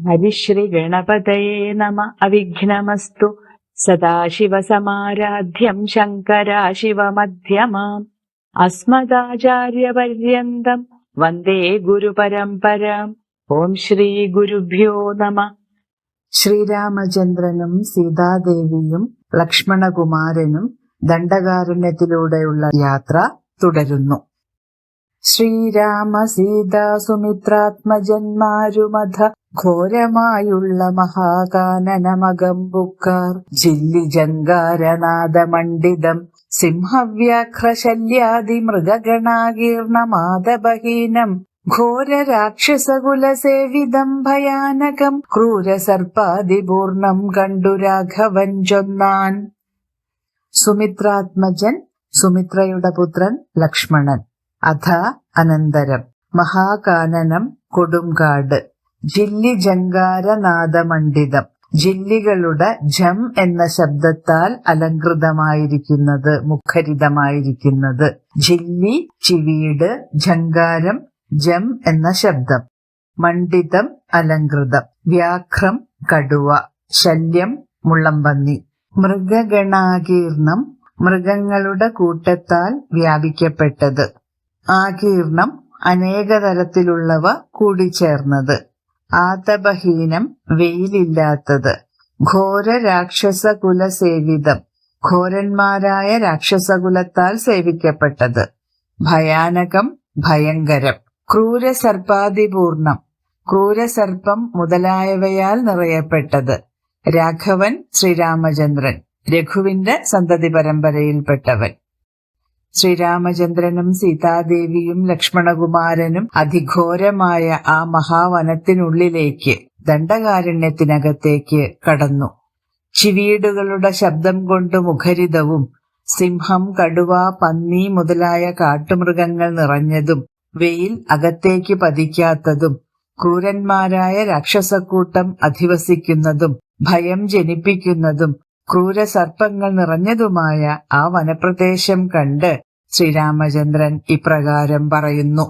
ഹരിശ്രീ ഗണപതയേ നമ അവിഘ്നമസ്തു സദാശിവസമാരാധ്യം ശങ്കരാശിവമധ്യമാം അസ്മദാചാര്യപര്യന്തം വന്ദേ ഗുരുപരമ്പരാം ഓം ശ്രീ ഗുരുഭ്യോ നമ ശ്രീരാമചന്ദ്രനും സീതാദേവിയും ലക്ഷ്മണകുമാരനും ദണ്ഡകാരുണ്യത്തിലൂടെയുള്ള യാത്ര തുടരുന്നു. ശ്രീരാമ സീതാ സുമിത്രാത്മജന്മാരുമധ ഘോരമായുള്ള മഹാകാനനമകമ്പുക്കാർ. ജില്ലി ജങ്കാരനാദമണ്ഡിതം സിംഹവ്യാഘ്രശല്യാദി മൃഗഗണാകീർണമാദബഹീനം ഘോരരാക്ഷസകുലസേവിതം ഭയാനകം ക്രൂരസർപ്പാദിപൂർണം കണ്ടു രാഘവൻ ചൊന്നാൻ. സുമിത്രാത്മജൻ സുമിത്രയുടെ പുത്രൻ ലക്ഷ്മണൻ. അഥ അനന്തരം. മഹാകാനനം കൊടുങ്കാട് ജില്ലി ജങ്കാരനാദമണ്ഡിതം ജില്ലികളുടെ ജം എന്ന ശബ്ദത്താൽ അലങ്കൃതമായിരിക്കുന്നത് മുഖരിതമായിരിക്കുന്നത്. ജില്ലി ചിവീട് ജങ്കാരം ജം എന്ന ശബ്ദം. മണ്ഡിതം അലങ്കൃതം വ്യാഘ്രം കടുവ. ശല്യം മുള്ളമ്പന്നി മൃഗഗണാകീർണം മൃഗങ്ങളുടെ കൂട്ടത്താൽ വ്യാപിക്കപ്പെട്ടത്. ആകീർണം അനേകതരത്തിലുള്ളവ കൂടിച്ചേർന്നത്. ആതപഹീനം വെയിലില്ലാത്തത്. ഘോര രാക്ഷസകുല സേവിതം ഘോരന്മാരായ രാക്ഷസകുലത്താൽ സേവിക്കപ്പെട്ടത്. ഭയാനകം ഭയങ്കരം. ക്രൂരസർപ്പാതിപൂർണം. ക്രൂരസർപ്പം മുതലായവയാൽ നിറയപ്പെട്ടത്. രാഘവൻ ശ്രീരാമചന്ദ്രൻ. രഘുവിന്റെ സന്തതി പരമ്പരയിൽപ്പെട്ടവൻ ശ്രീരാമചന്ദ്രനും സീതാദേവിയും ലക്ഷ്മണകുമാരനും അതിഘോരമായ ആ മഹാവനത്തിനുള്ളിലേക്ക് ദണ്ഡകാരണ്യത്തിനകത്തേക്ക് കടന്നു. ചിവീടുകളുടെ ശബ്ദം കൊണ്ട് മുഖരിതവും സിംഹം കടുവ പന്നി മുതലായ കാട്ടുമൃഗങ്ങൾ നിറഞ്ഞതും വെയിൽ അകത്തേക്ക് പതിക്കാത്തതും ക്രൂരന്മാരായ രാക്ഷസക്കൂട്ടം അധിവസിക്കുന്നതും ഭയം ജനിപ്പിക്കുന്നതും ക്രൂരസർപ്പങ്ങൾ നിറഞ്ഞതുമായ ആ വനപ്രദേശം കണ്ട് ശ്രീരാമചന്ദ്രൻ ഇപ്രകാരം പറയുന്നു.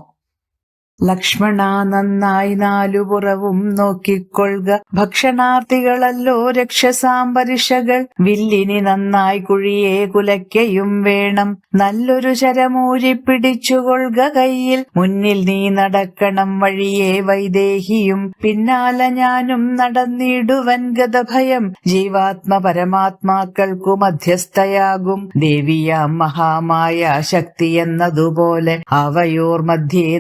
ലക്ഷ്മണ നന്നായി നാലുപുറവും നോക്കിക്കൊള്ളുക. ഭക്ഷണാർത്ഥികളല്ലോ രക്ഷസാമ്പരിഷകൾ വില്ലിനി നന്നായി കുഴിയെ കുലയ്ക്കയും വേണം. നല്ലൊരു ശരമൂരി പിടിച്ചുകൊള്ളുക കയ്യിൽ. മുന്നിൽ നീ നടക്കണം വഴിയെ വൈദേഹിയും. പിന്നാലെ ഞാനും നടന്നിടുവൻ ഗതഭയം. ജീവാത്മ പരമാത്മാക്കൾക്കു മധ്യസ്ഥയാകും. ദേവിയാം മഹാമായ ശക്തി എന്നതുപോലെ അവയോർ മധ്യേ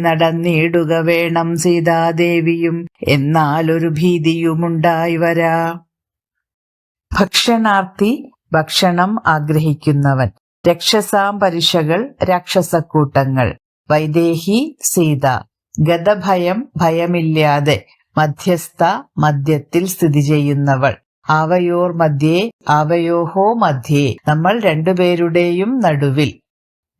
നടന്നിടുക വേണം സീതാദേവിയും. എന്നാൽ ഒരു ഭീതിയുമുണ്ടായി വരാ. ഭക്ഷണാർത്ഥി ഭക്ഷണം ആഗ്രഹിക്കുന്നവൻ. രക്ഷസാം പരിഷകൾ രാക്ഷസക്കൂട്ടങ്ങൾ. വൈദേഹി സീത. ഗതഭയം ഭയമില്ലാതെ മധ്യസ്ഥ മധ്യത്തിൽ സ്ഥിതി ചെയ്യുന്നവൾ. അവയോർ മധ്യേ അവയോഹോ മധ്യേ. നമ്മൾ രണ്ടുപേരുടെയും നടുവിൽ.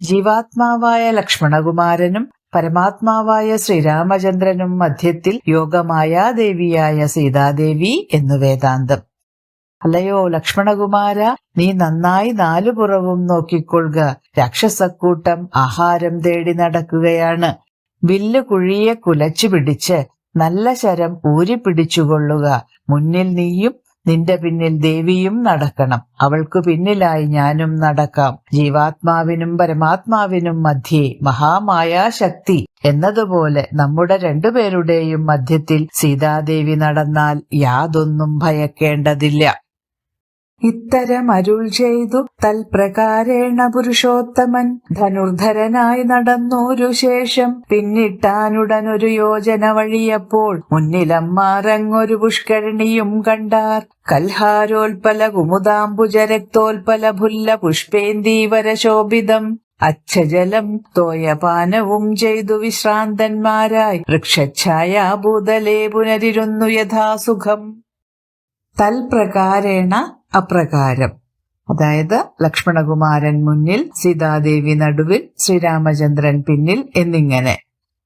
ജീവാത്മാവായ ലക്ഷ്മണകുമാരനും പരമാത്മാവായ ശ്രീരാമചന്ദ്രനും മധ്യത്തിൽ യോഗമായ ദേവിയായ സീതാദേവി എന്നു വേദാന്തം. അല്ലയോ ലക്ഷ്മണകുമാര നീ നന്നായി നാലുപുറവും നോക്കിക്കൊള്ളുക. രാക്ഷസക്കൂട്ടം ആഹാരം തേടി നടക്കുകയാണ്. വില്ല് കുഴിയെ കുലച്ചു പിടിച്ച് നല്ല ശരം ഊരിപ്പിടിച്ചുകൊള്ളുക. മുന്നിൽ നീയും നിന്റെ പിന്നിൽ ദേവിയും നടക്കണം. അവൾക്ക് പിന്നിലായി ഞാനും നടക്കാം. ജീവാത്മാവിനും പരമാത്മാവിനും മധ്യേ മഹാമായ ശക്തി എന്നതുപോലെ നമ്മുടെ രണ്ടുപേരുടെയും മധ്യത്തിൽ സീതാദേവി നടന്നാൽ യാതൊന്നും ഭയക്കേണ്ടതില്ല. ഇത്തരം അരുൾ ചെയ്തു തൽപ്രകാരേണ പുരുഷോത്തമൻ ധനുർധരനായി നടന്നൊരു ശേഷം പിന്നിട്ടാനുടനൊരു യോജന വഴിയപ്പോൾ മുന്നിലമ്മാറങ്ങൊരു പുഷ്കരണിയും കണ്ടാർ. കൽഹാരോൽപല കുമുദാംബുജരക്തോൽപല ഭുല്ല പുഷ്പേന്തീവര ശോഭിതം അച്ഛജലം തോയപാനവും ചെയ്തു വിശ്രാന്തന്മാരായി. വൃക്ഷഛായാഭൂതലേ പുനരിരുന്നു യഥാസുഖം. തൽപ്രകാരേണ അപ്രകാരം. അതായത് ലക്ഷ്മണകുമാരൻ മുന്നിൽ സീതാദേവി നടുവിൽ ശ്രീരാമചന്ദ്രൻ പിന്നിൽ എന്നിങ്ങനെ.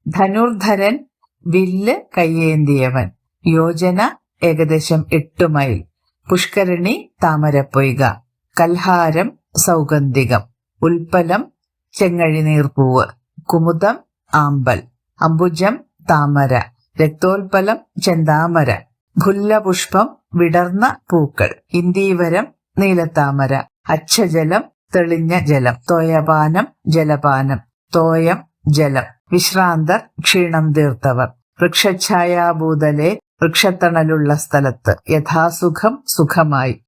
ധനുർധരൻ വില്ല് കയ്യേന്തിയവൻ. യോജന ഏകദേശം എട്ട് മൈൽ. പുഷ്കരണി താമരപ്പൊയ്ക. കൽഹാരം സൗഗന്ധികം. ഉൽപ്പലം ചെങ്ങഴിനീർപ്പൂവ്. കുമുദം ആമ്പൽ. അംബുജം താമര. രക്തോൽപ്പലം ചെന്താമര. ഭുല്ലപുഷ്പം വിടർന്ന പൂക്കൾ. ഇന്ദീവരം നീലത്താമര. അച്ഛജലം തെളിഞ്ഞ ജലം. തോയപാനം ജലപാനം. തോയം ജലം. വിശ്രാന്തർ ക്ഷീണം തീർത്തവർ. വൃക്ഷഛായാഭൂതലെ വൃക്ഷത്തണലുള്ള സ്ഥലത്ത് യഥാസുഖം സുഖമായി.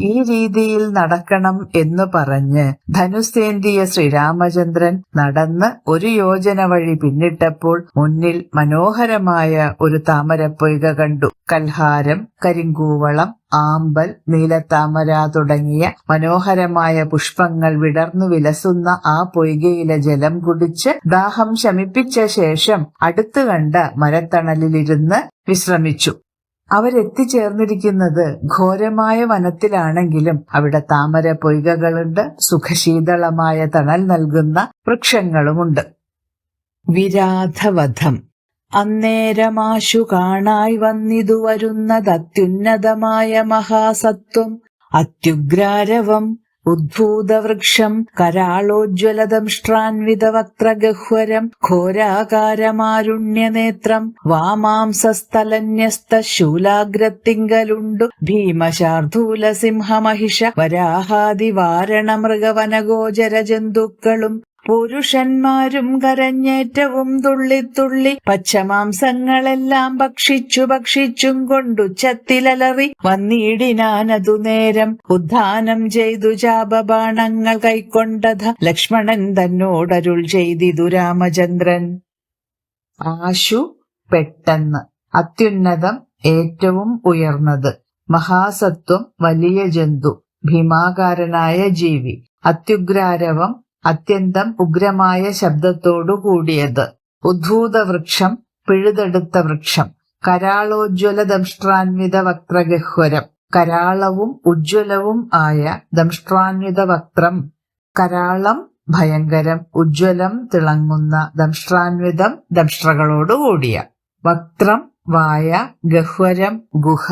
ഈ രീതിയിൽ നടക്കണം എന്ന് പറഞ്ഞ് ധനുസ്തേന്തിയ ശ്രീരാമചന്ദ്രൻ നടന്ന് ഒരു യോജന വഴി പിന്നിട്ടപ്പോൾ മുന്നിൽ മനോഹരമായ ഒരു താമരപ്പൊയ്ക കണ്ടു. കൽഹാരം കരിങ്കൂവളം ആമ്പൽ നീലത്താമര തുടങ്ങിയ മനോഹരമായ പുഷ്പങ്ങൾ വിടർന്നു വിലസുന്ന ആ പൊയ്കയിലെ ജലം കുടിച്ച് ദാഹം ശമിപ്പിച്ച ശേഷം അടുത്തു കണ്ട മരത്തണലിലിരുന്ന് വിശ്രമിച്ചു. അവരെത്തിച്ചേർന്നിരിക്കുന്നത് ഘോരമായ വനത്തിലാണെങ്കിലും അവിടെ താമര പൊയ്കകളുണ്ട് സുഖശീതളമായ തണൽ നൽകുന്ന വൃക്ഷങ്ങളുമുണ്ട്. വിരാധവധം. അന്നേരമാശു കാണായി വന്നിതു വരുന്നതത്യുന്നതമായ മഹാസത്വം അത്യുഗ്രാരവം ഉദ്ഭൂതവൃക്ഷം കരാളോജ്വലദംഷ്ട്രാൻവിതവക്ത്രഗഹ്വരം ഘോരാകാരമാരുണ്യനേത്രം വാമാംസസ്ഥലന്യസ്തശൂലാഗ്രത്തിങ്കലുണ്ടു ശൂലാഗ്രത്തിങ്കലുണ്ടു സിംഹമഹിഷ വരാഹാദിവാരണ മൃഗവനഗോചര ജന്തുക്കളും പുരുഷന്മാരും കരഞ്ഞേറ്റവും തുള്ളിത്തുള്ളി പച്ചമാംസങ്ങളെല്ലാം ഭക്ഷിച്ചു ഭക്ഷിച്ചും കൊണ്ടു ചത്തിലലറി വന്നിടിനാനതു നേരം ഉദ്ധാനം ചെയ്തു ചാപബാണങ്ങൾ കൈക്കൊണ്ടത ലക്ഷ്മണൻ തന്നോടരുൾ ചെയ്തിതു രാമചന്ദ്രൻ. ആശു പെട്ടെന്ന് അത്യുന്നതം ഏറ്റവും ഉയർന്നത്. മഹാസത്വം വലിയ ജന്തു ഭീമാകാരനായ ജീവി അത്യുഗ്രാരവം അത്യന്തം ഉഗ്രമായ ശബ്ദത്തോടു കൂടിയത്. ഉദ്ഭൂത വൃക്ഷം പിഴുതെടുത്ത വൃക്ഷം കരാളോജ്വല ദംഷ്ട്രാൻവിത വക്രഗഹ്വരം കരാളവും ഉജ്ജ്വലവും ആയ ദംഷ്ട്രാൻവിത വക്രം കരാളം ഭയങ്കരം ഉജ്ജ്വലം തിളങ്ങുന്ന ദംഷ്ട്രാൻവിതം ദംഷ്ട്രകളോടുകൂടിയ വക്രം വായ ഗഹ്വരം ഗുഹ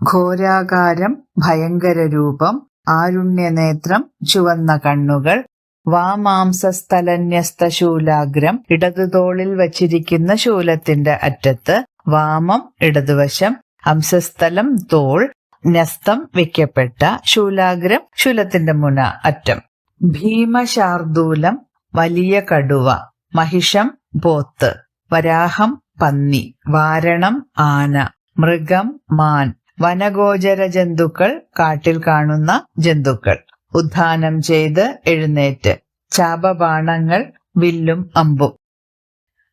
ഘോരാകാരം ഭയങ്കര രൂപം ആരുണ്യനേത്രം ചുവന്ന കണ്ണുകൾ വാമാംസസ്ഥലന്യസ്ത ശൂലാഗ്രം ഇടതുതോളിൽ വച്ചിരിക്കുന്ന ശൂലത്തിന്റെ അറ്റത്ത് വാമം ഇടതുവശം അംസസ്ഥലം തോൾ ന്യസ്തം വെക്കപ്പെട്ട ശൂലാഗ്രം ശൂലത്തിന്റെ മുന അറ്റം. ഭീമശാർദൂലം വലിയ കടുവ മഹിഷം പോത്ത് വരാഹം പന്നി വാരണം ആന മൃഗം മാൻ വനഗോചര ജന്തുക്കൾ കാട്ടിൽ കാണുന്ന ജന്തുക്കൾ. ഉദ്ധാനം ചെയ്ത് എഴുന്നേറ്റ്. ചാപബാണങ്ങൾ വില്ലും അമ്പും.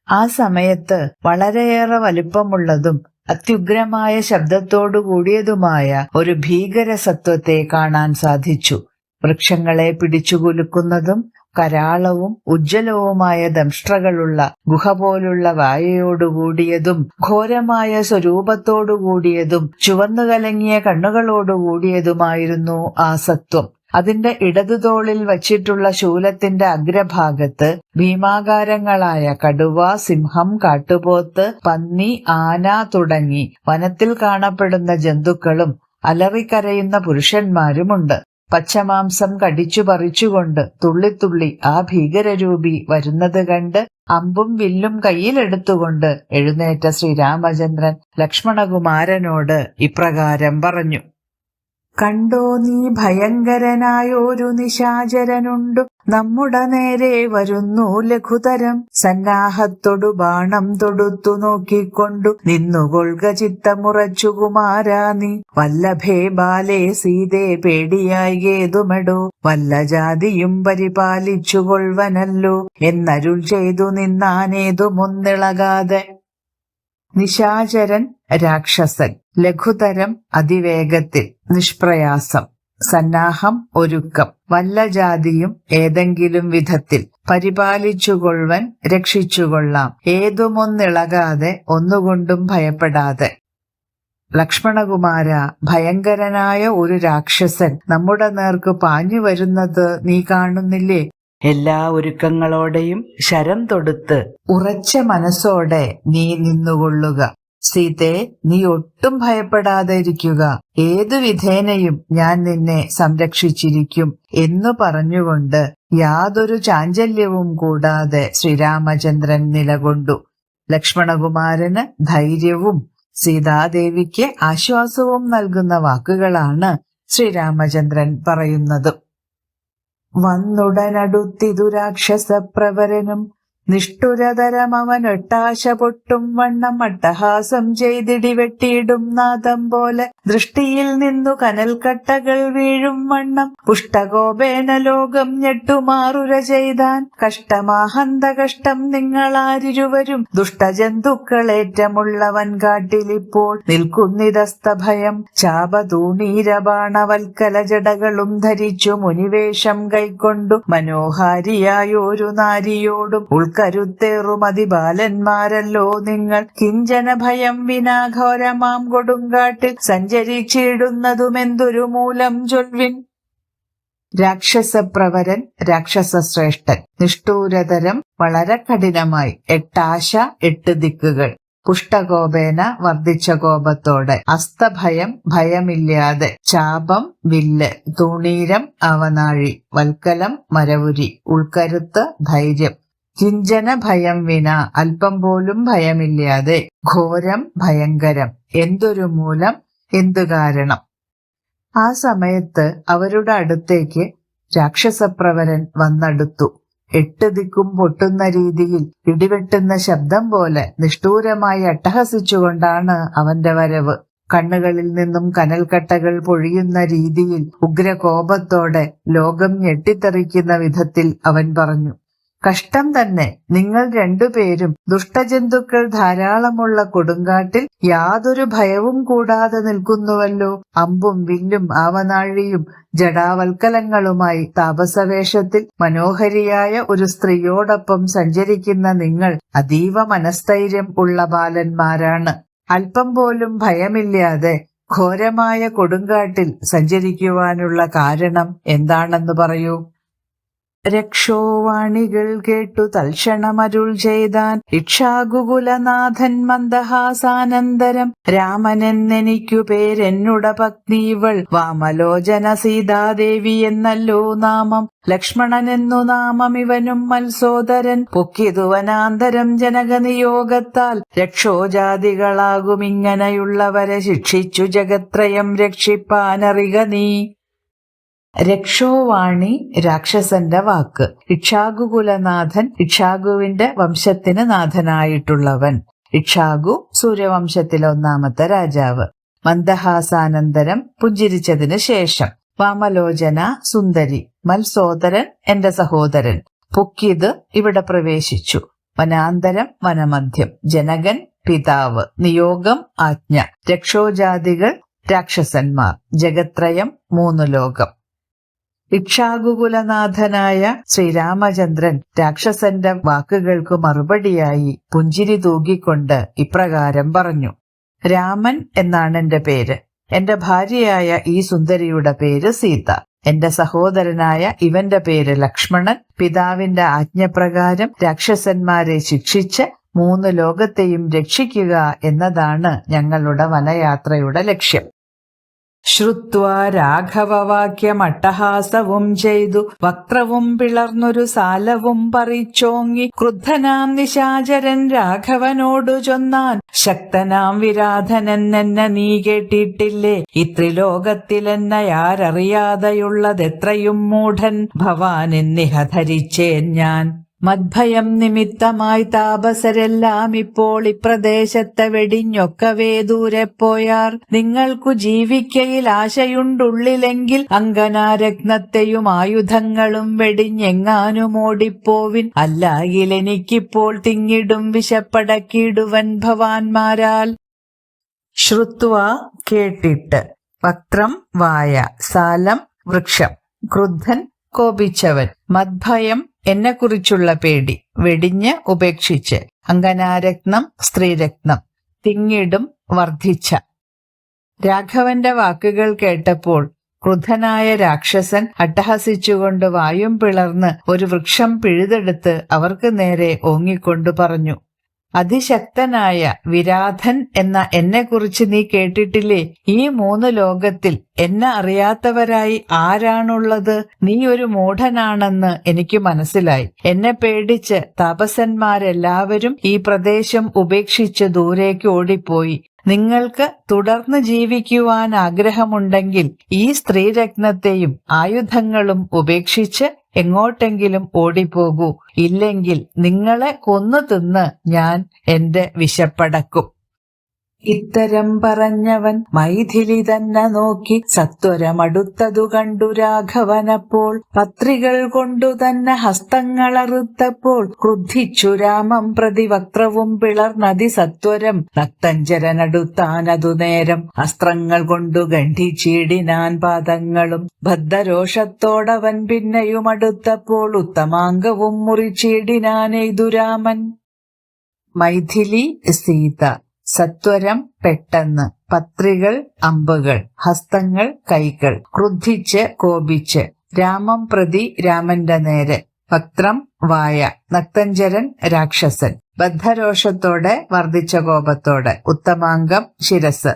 ആ സമയത്ത് വളരെയേറെ വലിപ്പമുള്ളതും അത്യുഗ്രമായ ശബ്ദത്തോടു കൂടിയതുമായ ഒരു ഭീകര സത്വത്തെ കാണാൻ സാധിച്ചു. വൃക്ഷങ്ങളെ പിടിച്ചുകുലുക്കുന്നതും കരാളവും ഉജ്ജ്വലവുമായ ദംഷ്ട്രകളുള്ള ഗുഹ പോലുള്ള വായയോടുകൂടിയതും ഘോരമായ സ്വരൂപത്തോടുകൂടിയതും ചുവന്നു കലങ്ങിയ കണ്ണുകളോടുകൂടിയതുമായിരുന്നു ആ സത്വം. അതിന്റെ ഇടതുതോളിൽ വച്ചിട്ടുള്ള ശൂലത്തിന്റെ അഗ്രഭാഗത്ത് ഭീമാകാരങ്ങളായ കടുവ സിംഹം കാട്ടുപോത്ത് പന്നി ആന തുടങ്ങി വനത്തിൽ കാണപ്പെടുന്ന ജന്തുക്കളും അലറിക്കരയുന്ന പുരുഷന്മാരുമുണ്ട്. പച്ചമാംസം കടിച്ചു പറിച്ചുകൊണ്ട് തുള്ളിത്തുള്ളി ആ ഭീകരരൂപി വരുന്നത് കണ്ട് അമ്പും വില്ലും കയ്യിലെടുത്തുകൊണ്ട് എഴുന്നേറ്റ ശ്രീരാമചന്ദ്രൻ ലക്ഷ്മണകുമാരനോട് ഇപ്രകാരം പറഞ്ഞു. കണ്ടോ നീ ഭയങ്കരനായൊരു നിശാചരനുണ്ടു. നമ്മുടെ നേരെ വരുന്നു ലഘുതരം. സന്നാഹത്തൊടു ബാണം തൊടുത്തു നോക്കിക്കൊണ്ടു. നിന്നുകൊള്ളുക ചിത്തമുറച്ചു കുമാരാ നീ. വല്ലഭേ ബാലേ സീതേ പേടിയായി ഏതുമെടോ. വല്ല ജാതിയും പരിപാലിച്ചുകൊള്ളുവനല്ലോ എന്നരുൾ ചെയ്തു നിന്നാനേതു നിന്നാനേതുമൊന്നിളകാതെ നിശാചരൻ രാക്ഷസൻ. ലഘുതരം അതിവേഗത്തിൽ നിഷ്പ്രയാസം. സന്നാഹം ഒരുക്കം. വല്ല ജാതിയും ഏതെങ്കിലും വിധത്തിൽ പരിപാലിച്ചുകൊള്ളുവൻ രക്ഷിച്ചുകൊള്ളാം. ഏതുമൊന്നിളകാതെ ഒന്നുകൊണ്ടും ഭയപ്പെടാതെ. ലക്ഷ്മണകുമാര ഭയങ്കരനായ ഒരു രാക്ഷസൻ നമ്മുടെ നേർക്ക് പാഞ്ഞു വരുന്നത് നീ കാണുന്നില്ലേ? എല്ലാ ഒരുക്കങ്ങളോടെയും ശരം തൊടുത്ത് ഉറച്ച മനസ്സോടെ നീ നിന്നുകൊള്ളുക. സീതേ നീ ഒട്ടും ഭയപ്പെടാതെ ഇരിക്കുക ഏതു വിധേനയും ഞാൻ നിന്നെ സംരക്ഷിച്ചിരിക്കും എന്നു പറഞ്ഞുകൊണ്ട് യാതൊരു ചാഞ്ചല്യവും കൂടാതെ ശ്രീരാമചന്ദ്രൻ നിലകൊണ്ടു. ലക്ഷ്മണകുമാരന് ധൈര്യവും സീതാദേവിക്ക് ആശ്വാസവും നൽകുന്ന വാക്കുകളാണ് ശ്രീരാമചന്ദ്രൻ പറയുന്നത്. വന്നുടനടുത്തിതു രാക്ഷസപ്രവരനും നിഷ്ഠുരതരമവനൊട്ടാശ പൊട്ടും വണ്ണം അട്ടഹാസം ചെയ്തിടി വെട്ടിയിടും നാദം പോലെ. ദൃഷ്ടിയിൽ നിന്നു കനൽക്കട്ടകൾ വീഴും വണ്ണം. പുഷ്ടകോപേന ലോകം ഞെട്ടുമാറുര ചെയ്താൻ. കഷ്ടമാഹന്ത കഷ്ടം നിങ്ങളാരിരുവരും. ദുഷ്ടജന്തുക്കളേറ്റമുള്ളവൻ കാട്ടിലിപ്പോൾ നിൽക്കുന്നിതസ്തഭയം. ചാപതൂണീരബാണവൽക്കല ജടകളും ധരിച്ചു മുനിവേഷം കൈക്കൊണ്ടു. മനോഹാരിയായൊരു നാരിയോടും ഉൾക്കരുത്തേറും ബാലന്മാരല്ലോ നിങ്ങൾ. കിഞ്ചന ഭയം വിനാഘോരമാം കൊടുങ്കാട്ടിൽ സഞ്ചരിച്ചിടുന്നതുമെന്തൊരു മൂലം ചൊൽവിൻ? രാക്ഷസപ്രവരൻ രാക്ഷസശ്രേഷ്ഠൻ. നിഷ്ഠൂരതരം വളരെ കഠിനമായി. എട്ടാശ എട്ട് ദിക്കുകൾ. പുഷ്ടകോപേന വർദ്ധിച്ച കോപത്തോടെ. അസ്തഭയം ഭയമില്ലാതെ. ചാപം വില്ല്. തുണീരം അവനാഴി. വൽക്കലം മരവുരി. ഉൾക്കരുത്ത് ധൈര്യം. കിഞ്ചന ഭയം വിന അല്പം പോലും ഭയമില്ലാതെ ഘോരം ഭയങ്കരം. എന്തൊരു മൂലം എന്തു കാരണം? ആ സമയത്ത് അവരുടെ അടുത്തേക്ക് രാക്ഷസപ്രവരൻ വന്നടുത്തു. എട്ട് ദിക്കും പൊട്ടുന്ന രീതിയിൽ ഇടിവെട്ടുന്ന ശബ്ദം പോലെ നിഷ്ഠൂരമായി അട്ടഹസിച്ചുകൊണ്ടാണ് അവന്റെ വരവ്. കണ്ണുകളിൽ നിന്നും കനൽക്കട്ടകൾ പൊഴിയുന്ന രീതിയിൽ ഉഗ്രകോപത്തോടെ ലോകം ഞെട്ടിത്തെറിക്കുന്ന വിധത്തിൽ അവൻ പറഞ്ഞു കഷ്ടം തന്നെ. നിങ്ങൾ രണ്ടുപേരും ദുഷ്ടജന്തുക്കൾ ധാരാളമുള്ള കൊടുങ്കാട്ടിൽ യാതൊരു ഭയവും കൂടാതെ നിൽക്കുന്നുവല്ലോ. അമ്പും വില്ലും ആവനാഴിയും ജടാവൽക്കലങ്ങളുമായി താപസവേഷത്തിൽ മനോഹരിയായ ഒരു സ്ത്രീയോടൊപ്പം സഞ്ചരിക്കുന്ന നിങ്ങൾ അതീവ മനസ്ഥൈര്യം ഉള്ള ബാലന്മാരാണ്. അല്പം പോലും ഭയമില്ലാതെ ഘോരമായ കൊടുങ്കാട്ടിൽ സഞ്ചരിക്കുവാനുള്ള കാരണം എന്താണെന്ന് പറയൂ. രക്ഷോവാണികൾ കേട്ടു തൽക്ഷണമരുൾ ചെയ്താൻ. ഇക്ഷാകുകുലനാഥൻ മന്ദഹാസാനന്തരം. രാമനെന്നെനിക്കു പേരെന്നുട പത്നീവൾ. വാമലോചന സീതാദേവി എന്നല്ലോ നാമം. ലക്ഷ്മണനെന്നു നാമം ഇവനും മത്സോദരൻ. പൊക്കിതുവനാന്തരം ജനകനിയോഗത്താൽ. രക്ഷോജാതികളാകുമിങ്ങനെയുള്ളവരെ ശിക്ഷിച്ചു ജഗത്രയം രക്ഷിപ്പാനറിക നീ. രക്ഷോവാണി രാക്ഷസന്റെ വാക്ക്. ഇക്ഷാകുകുലനാഥൻ ഇക്ഷാകുവിന്റെ വംശത്തിന് നാഥനായിട്ടുള്ളവൻ. ഇക്ഷാകു സൂര്യവംശത്തിലെ ഒന്നാമത്തെ രാജാവ്. മന്ദഹാസാനന്തരം പുഞ്ചിരിച്ചതിന് ശേഷം. വാമലോചന സുന്ദരി. മത്സോദരൻ എന്റെ സഹോദരൻ. പൊക്കിത് ഇവിടെ പ്രവേശിച്ചു. വനാന്തരം വനമധ്യം. ജനകൻ പിതാവ്. നിയോഗം ആജ്ഞ. രക്ഷോജാതികൾ രാക്ഷസന്മാർ. ജഗത്രയം മൂന്ന് ലോകം. ഇക്ഷാകുകുലനാഥനായ ശ്രീരാമചന്ദ്രൻ രാക്ഷസന്റെ വാക്കുകൾക്കു മറുപടിയായി പുഞ്ചിരി തൂകിക്കൊണ്ട് ഇപ്രകാരം പറഞ്ഞു രാമൻ എന്നാണ് എന്റെ പേര്. എന്റെ ഭാര്യയായ ഈ സുന്ദരിയുടെ പേര് സീത. എന്റെ സഹോദരനായ ഇവന്റെ പേര് ലക്ഷ്മണൻ. പിതാവിന്റെ ആജ്ഞപ്രകാരം രാക്ഷസന്മാരെ ശിക്ഷിച്ച് മൂന്ന് ലോകത്തെയും രക്ഷിക്കുക എന്നതാണ് ഞങ്ങളുടെ വനയാത്രയുടെ ലക്ഷ്യം. ശ്രുത്വാ രാഘവവാക്യമട്ടഹാസവും ചെയ്തു. വക്രവും പിളർന്നൊരു സാലവും പറിച്ചോങ്ങി. ക്രുദ്ധനാം നിശാചരൻ രാഘവനോടു ചൊന്നാൻ. ശക്തനാം വിരാധനൻ എന്നെ നീ കേട്ടിട്ടില്ലേ? ഇത്രിലോകത്തിലെന്നയാരറിയാതെയുള്ളതെത്രയും മൂഢൻ. ഭവാനെ ധരിച്ചേൻ ഞാൻ. മദ്ഭയം നിമിത്തമായി താപസരെല്ലാം ഇപ്പോൾ ഇപ്രദേശത്തെ വെടിഞ്ഞൊക്കവേ ദൂരെ പോയാർ. നിങ്ങൾക്കു ജീവിക്കയിൽ ആശയുണ്ടുള്ളിലെങ്കിൽ അങ്കനാരത്നത്തെയും ആയുധങ്ങളും വെടിഞ്ഞെങ്ങാനും ഓടിപ്പോവിൻ. അല്ലായിൽ എനിക്കിപ്പോൾ തിങ്ങിടും വിശപ്പടക്കിയിടുവൻ ഭവാൻമാരാൽ ശ്രുത്വ കേട്ടിട്ട്. വക്രം വായ. സാലം വൃക്ഷം. ക്രുദ്ധൻ കോപിച്ചവൻ. മദ്ഭയം എന്നെക്കുറിച്ചുള്ള പേടി. വെടിഞ്ഞ് ഉപേക്ഷിച്ച്. അങ്കനാരത്നം സ്ത്രീരത്നം. തിങ്ങിടും വർദ്ധിച്ച രാഘവന്റെ വാക്കുകൾ കേട്ടപ്പോൾ ക്രുദ്ധനായ രാക്ഷസൻ അട്ടഹസിച്ചുകൊണ്ട് വായും പിളർന്ന് ഒരു വൃക്ഷം പിഴുതെടുത്ത് അവർക്ക് നേരെ ഓങ്ങിക്കൊണ്ടു പറഞ്ഞു. അതിശക്തനായ വിരാധൻ എന്ന എന്നെക്കുറിച്ച് നീ കേട്ടിട്ടില്ലേ? ഈ മൂന്ന് ലോകത്തിൽ എന്നെ അറിയാത്തവരായി ആരാണുള്ളത്? നീ ഒരു മൂഢനാണെന്ന് എനിക്ക് മനസ്സിലായി. എന്നെ പേടിച്ച് തപസന്മാരെല്ലാവരും ഈ പ്രദേശം ഉപേക്ഷിച്ച് ദൂരേക്ക് ഓടിപ്പോയി. നിങ്ങൾക്ക് തുടർന്ന് ജീവിക്കുവാൻ ആഗ്രഹമുണ്ടെങ്കിൽ ഈ സ്ത്രീരത്നത്തെയും ആയുധങ്ങളും ഉപേക്ഷിച്ച് എങ്ങോട്ടെങ്കിലും ഓടിപ്പോകൂ. ഇല്ലെങ്കിൽ നിങ്ങളെ കൊന്നു തിന്ന് ഞാൻ എന്റെ വിശപ്പടക്കും. ഇത്തരം പറഞ്ഞവൻ മൈഥിലി തന്നെ നോക്കി സത്വരമടുത്തതു കണ്ടു രാഘവനപ്പോൾ. പത്രികൾ കൊണ്ടു തന്നെ ഹസ്തങ്ങളറുത്തപ്പോൾ ക്രുദ്ധിച്ചു രാമം പ്രതി വക്രവും പിളർന്നതി സത്വരം. നക്തഞ്ചരനടുത്താനതു നേരം അസ്ത്രങ്ങൾ കൊണ്ടു ഗണ്ഡിച്ചീടിനാൻ പാദങ്ങളും. ബദ്ധരോഷത്തോടവൻ പിന്നെയും അടുത്തപ്പോൾ ഉത്തമാംഗവും മുറിച്ചീടിനാനെയ്തു രാമൻ. മൈഥിലി സീത. സത്വരം പെട്ടെന്ന്. പത്രികൾ അമ്പുകൾ. ഹസ്തങ്ങൾ കൈകൾ. ക്രുദ്ധിച്ച് കോപിച്ച്. രാമം പ്രതി രാമന്റെ നേരെ. വക്രം വായ. നക്തഞ്ചരൻ രാക്ഷസൻ. ബദ്ധരോഷത്തോടെ വർദ്ധിച്ച കോപത്തോടെ. ഉത്തമാംഗം ശിരസ്.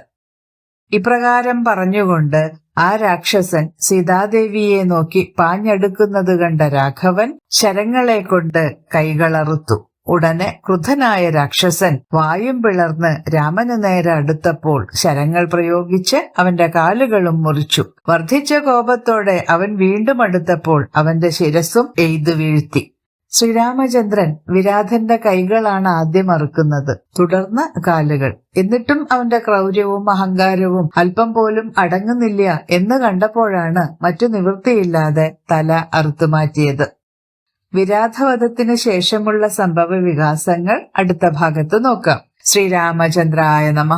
ഇപ്രകാരം പറഞ്ഞുകൊണ്ട് ആ രാക്ഷസൻ സീതാദേവിയെ നോക്കി പാഞ്ഞെടുക്കുന്നത് കണ്ട രാഘവൻ ശരങ്ങളെ കൊണ്ട് കൈകളറുത്തു. ഉടനെ ക്രുധനായ രാക്ഷസൻ വായും പിളർന്ന് രാമന് നേരെ അടുത്തപ്പോൾ ശരങ്ങൾ പ്രയോഗിച്ച് അവന്റെ കാലുകളും മുറിച്ചു. വർദ്ധിച്ച കോപത്തോടെ അവൻ വീണ്ടും അടുത്തപ്പോൾ അവന്റെ ശിരസും എയ്തു വീഴ്ത്തി. ശ്രീരാമചന്ദ്രൻ വിരാധന്റെ കൈകളാണ് ആദ്യം അറുക്കുന്നത്. തുടർന്ന് കാലുകൾ. എന്നിട്ടും അവന്റെ ക്രൗര്യവും അഹങ്കാരവും അല്പം പോലും അടങ്ങുന്നില്ല എന്ന് കണ്ടപ്പോഴാണ് മറ്റു നിവൃത്തിയില്ലാതെ തല അറുത്തുമാറ്റിയത്. വിരാധവധത്തിന് ശേഷമുള്ള സംഭവ വികാസങ്ങൾ അടുത്ത ഭാഗത്ത് നോക്കാം. ശ്രീരാമചന്ദ്രായ നമ.